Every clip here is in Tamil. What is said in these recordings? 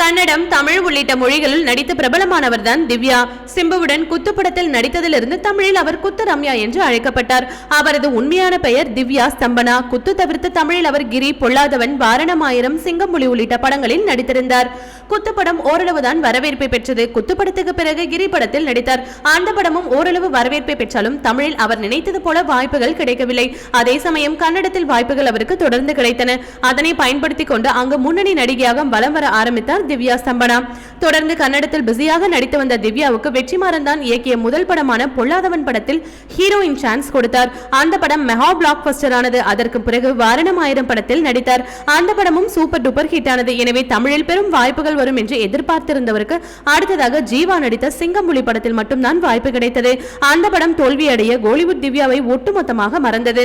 கன்னடம் தமிழ் உள்ளிட்ட மொழிகளில் நடித்த பிரபலமானவர் தான் திவ்யா. சிம்புவுடன் குத்துப்படத்தில் நடித்ததிலிருந்து தமிழில் அவர் குத்து ரம்யா என்று அழைக்கப்பட்டார். அவரது உண்மையான பெயர் திவ்யா ஸ்தம்பனா. குத்து தவிர்த்து தமிழில் அவர் கிரி பொல்லாதவன் வாரணமாயிரம் சிங்கமொழி உள்ளிட்ட படங்களில் நடித்திருந்தார். குத்துப்படம் ஓரளவுதான் வரவேற்பை பெற்றது. குத்துப்படத்துக்கு பிறகு கிரி படத்தில் நடித்தார். அந்த படமும் ஓரளவு வரவேற்பை பெற்றாலும் தமிழில் அவர் நினைத்தது போல வாய்ப்புகள் கிடைக்கவில்லை. அதே சமயம் கன்னடத்தில் வாய்ப்புகள் அவருக்கு தொடர்ந்து கிடைத்தன. அதனை பயன்படுத்தி கொண்டு அங்கு முன்னணி நடிகையாக வலம் வர ஆரம்பித்தார் திவ்யா ஸ்தம்பனா. தொடர்ந்து கன்னடத்தில் பிஸியாக நடித்து வந்த திவ்யாவுக்கு வெற்றிமாறன் தான் இயக்கிய முதல் படமான பொல்லாதவன் படத்தில் ஹீரோயின் சான்ஸ் கொடுத்தார். அந்த படம் மெகா பிளாக் பஸ்டரானது அதற்கு பிறகு வாரணம் ஆயிரம் படத்தில் நடித்தார். அந்த படமும் சூப்பர் டூப்பர் ஹிட் ஆனது எனவே தமிழில் பெரும் வாய்ப்புகள் வரும் என்று எதிர்பார்த்திருந்தவருக்கு அடுத்ததாக ஜீவா நடித்த சிங்கம்புலி படத்தில் மட்டும்தான் வாய்ப்பு கிடைத்தது. அந்த படம் தோல்வியடைய கோலிவுட் திவ்யாவை ஒட்டுமொத்தமாக மறந்தது.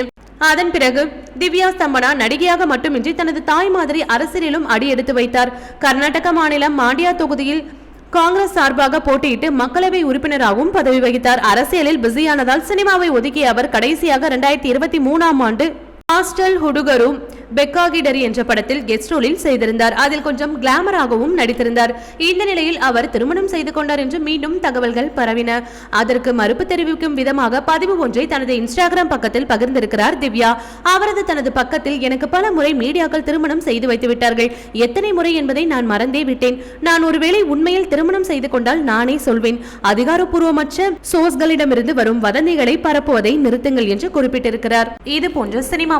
அதன் பிறகு திவ்யா ஸ்தம்பனா நடிகையாக மட்டுமின்றி தனது தாய் மாதிரி அரசியலிலும் அடி எடுத்து வைத்தார். கர்நாடக மாநிலம் மாண்டியா தொகுதியில் காங்கிரஸ் சார்பாக போட்டியிட்டு மக்களவை உறுப்பினராகவும் பதவி வகித்தார். அரசியலில் பிஸியானதால் சினிமாவை ஒதுக்கிய அவர் கடைசியாக இரண்டாயிரத்தி இருபத்தி மூணாம் ஆண்டு ஹாஸ்டல் ஹுடுகரு பெக்காகிடரி என்ற படத்தில் கெஸ்ட் ரோலில் செய்திருந்தார். அதில் கொஞ்சம் கிளாமராகவும் நடித்திருந்தார். இந்த நிலையில் அவர் திருமணம் செய்து கொண்டார் என்று மீண்டும் தகவல்கள் பரவின. அதற்கு மறுப்பு தெரிவிக்கும் விதமாக பதிவு ஒன்றை தனது இன்ஸ்டாகிராம் பக்கத்தில் பகிர்ந்திருக்கிறார் திவ்யா. அவரது தனது பக்கத்தில் எனக்கு பல முறை மீடியாக்கள் திருமணம் செய்து வைத்து விட்டார்கள். எத்தனை முறை என்பதை நான் மறந்தே விட்டேன். நான் ஒருவேளை உண்மையில் திருமணம் செய்து கொண்டால் நானே சொல்வேன். அதிகாரப்பூர்வமற்ற சோர்ஸ்களிடமிருந்து வரும் வதந்திகளை பரப்புவதை நிறுத்துங்கள் என்று குறிப்பிட்டிருக்கிறார். இது போன்ற சினிமா